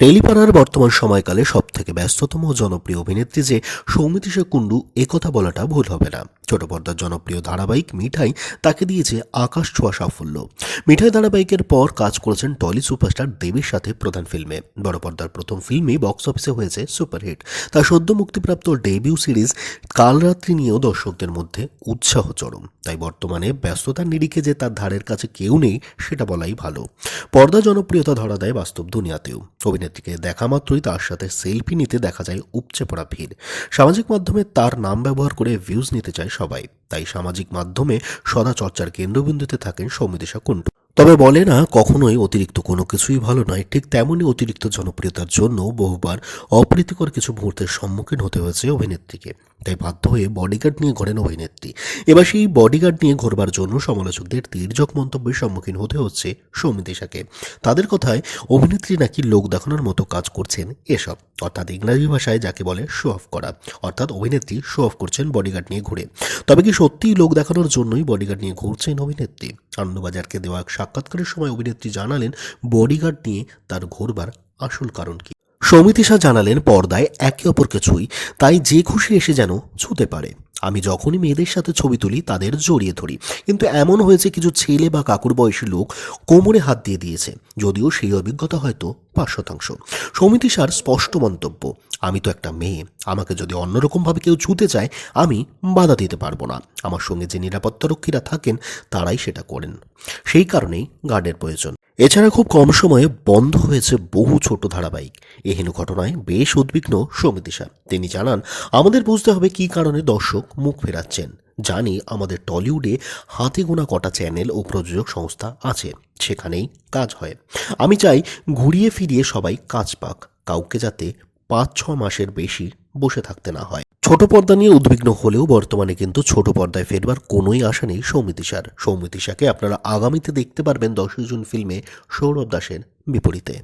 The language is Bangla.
টেলিপাড়ার বর্তমান সময়কালে সবথেকে ব্যস্ততম জনপ্রিয় অভিনেত্রী যে সৌমিতিশা কুণ্ডু, একথা বলাটা ভুল হবে না। ছোট পর্দার জনপ্রিয় ধারাবাহিক মিঠাই তাকে দিয়েছে আকাশ ছোঁয়া সাফল্য। মিঠাই ধারাবাহিকের পর কাজ করেছেন টলি সুপারস্টার দেবীর সাথে প্রধান ফিল্মে। বড় পর্দার প্রথম ফিল্মই বক্স অফিসে হয়েছে সুপারহিট। তার সদ্য মুক্তিপ্রাপ্ত ডেবিউ সিরিজ কালরাত্রি নিয়েও দর্শকদের মধ্যে উৎসাহ চরম। তাই বর্তমানে ব্যস্ততার নিরিখে যে তার ধারের কাছে কেউ নেই, সেটা বলাই ভালো। পর্দা জনপ্রিয়তা ধরা দেয় বাস্তব দুনিয়াতেও। অভিনেত্রীকে দেখা মাত্রই তার সাথে সেলফি নিতে দেখা যায় উপচে পড়া ভিড়। সামাজিক মাধ্যমে তার নাম ব্যবহার করে ভিউজ নিতে চায় সবাই। তাই সামাজিক মাধ্যমে সদা চর্চার কেন্দ্রবিন্দুতে থাকেন সৌমিতেশা কুণ্ডু। তবে বলে না, কখনোই অতিরিক্ত কোনো কিছুই ভালো নয়। ঠিক তেমনই অতিরিক্ত জনপ্রিয়তার জন্য বহুবার অপ্রীতিকর কিছু মুহূর্তের সম্মুখীন হতে হয়েছে অভিনেত্রীকে। তাই বাধ্য হয়ে বডিগার্ড নিয়ে ঘোরেন অভিনেত্রী। এবার সেই বডিগার্ড নিয়ে ঘোরবার জন্য সমালোচকদের তীর্যক মন্তব্যের সম্মুখীন হতে হচ্ছে সৌমিতিশাকে তাদের কথায়, অভিনেত্রী নাকি লোক দেখানোর মতো কাজ করছেন এসব। অর্থাৎ ইংরাজি ভাষায় যাকে বলে শো অফ করা। অর্থাৎ অভিনেত্রী শো অফ করছেন বডিগার্ড নিয়ে ঘুরে। তবে কি সত্যিই লোক দেখানোর জন্যই বডিগার্ড নিয়ে ঘুরছেন অভিনেত্রী? আনন্দবাজারকে দেওয়া এক সাক্ষাৎকারের সময় অভিনেত্রী জানালেন বডিগার্ড নিয়ে তার ঘোরবার আসল কারণ কি? সৌমিতিশা জানালেন, পর্দায় একে অপরকে ছুঁই, তাই যে খুশি এসে যেন ছুতে পারে। আমি যখনই মেয়েদের সাথে ছবি তুলি, তাদের জড়িয়ে ধরি। কিন্তু এমন হয়েছে কিছু ছেলে বা কাকুর বয়সী লোক কোমরে হাত দিয়ে দিয়েছে, যদিও সেই অভিজ্ঞতা হয়তো পাঁচ শতাংশ। সৌমিতিশার স্পষ্ট মন্তব্য, আমি তো একটা মেয়ে, আমাকে যদি অন্যরকমভাবে কেউ ছুতে চায়, আমি বাধা দিতে পারব না। আমার সঙ্গে যে নিরাপত্তারক্ষীরা থাকেন, তারাই সেটা করেন। সেই কারণেই গার্ডের প্রয়োজন। এছাড়া খুব কম সময়ে বন্ধ হয়েছে বহু ছোট ধারাবাহিক। এহেন ঘটনায় বেশ উদ্বিগ্ন সমিতিশা তিনি জানান, আমাদের বুঝতে হবে কি কারণে দর্শক মুখ ফেরাচ্ছেন। জানি আমাদের টলিউডে হাতে গোনা কটা চ্যানেল ও প্রযোজক সংস্থা আছে, সেখানেই কাজ হয়। আমি চাই ঘুরিয়ে ফিরিয়ে সবাই কাজ পাক। কাউকে যাতে পাঁচ, ছ মাসের বেশি বসে থাকতে না হয়। ছোট পর্দা নিয়ে উদ্বিগ্ন হলেও বর্তমানে কিন্তু ছোট পর্দায় ফেরবার কোনোই আশা নেই সৌমিতিশার সৌমিতিশাকে আপনারা আগামীতে দেখতে পারবেন দশই জুন ফিল্মে সৌরভ দাসের বিপরীতে।